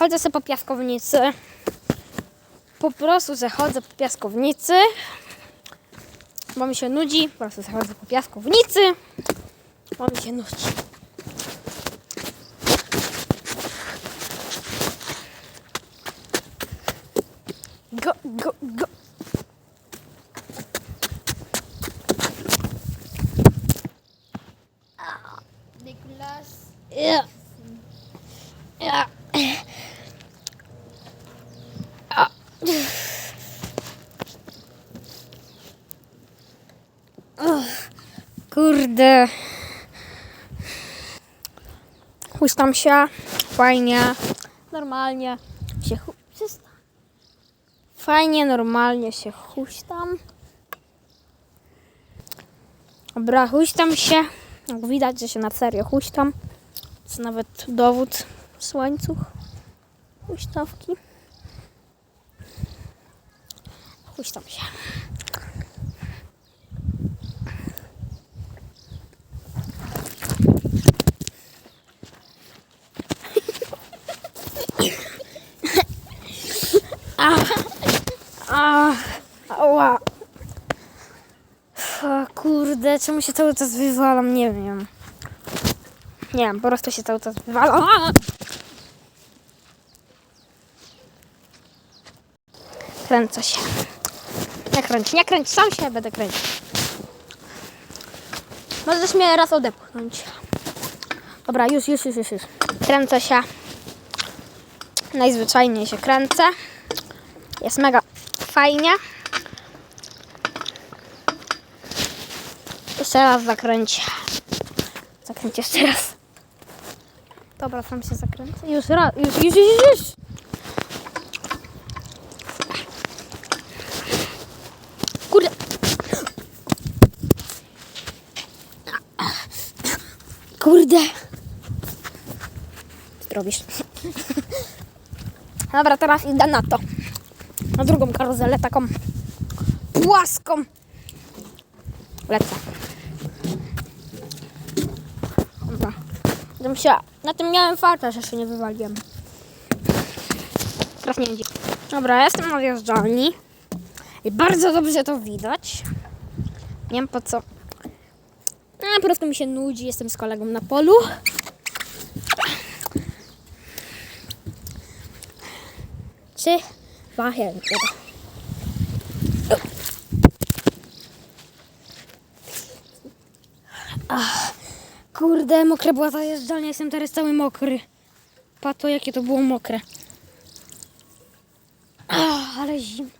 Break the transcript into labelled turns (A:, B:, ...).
A: chodzę sobie po piaskownicy. Po prostu se chodzę po piaskownicy. Bo mi się nudzi. Po prostu se chodzę po piaskownicy. Bo mi się nudzi. Go, go, go.
B: Niklas.
A: Ja. Ja. Kurde. Chustam się. Fajnie. Normalnie się przestań. Fajnie, normalnie się huśtam. Dobra, huśtam się. Jak widać, że się na serio huśtam. Jest nawet dowód z łańcuch huśtawki. Huśtam się. A, ała. O, kurde, czemu się cały czas wywalam? Nie wiem. Nie wiem, po prostu się cały czas wywalam. Kręcę się. Nie kręć, nie kręć, sam się będę kręcić. Możesz mnie raz odepchnąć. Dobra, już, już, już, już. już. Kręcę się. Najzwyczajniej się kręcę. Jest mega fajnie. Jeszcze raz zakręć. Zakręć jeszcze raz. Dobra, sam się zakręcę. Już raz, już, już, już, już. Kurde. Kurde. Co robisz? Dobra, teraz idę na to. Na drugą karuzelę, taką płaską. Lecę. Dobra. Musiała- Na tym miałem farta, że się nie wywaliłem. Teraz nie idzie. Dobra, jestem na wjeżdżalni. I bardzo dobrze to widać. Nie wiem po co. A, po prostu mi się nudzi. Jestem z kolegą na polu. Trzy, dwa, jeden. Ach, kurde, mokre była ta jeżdżalnia. Jestem teraz cały mokry. Pato, jakie to było mokre. Ach, ale zimno.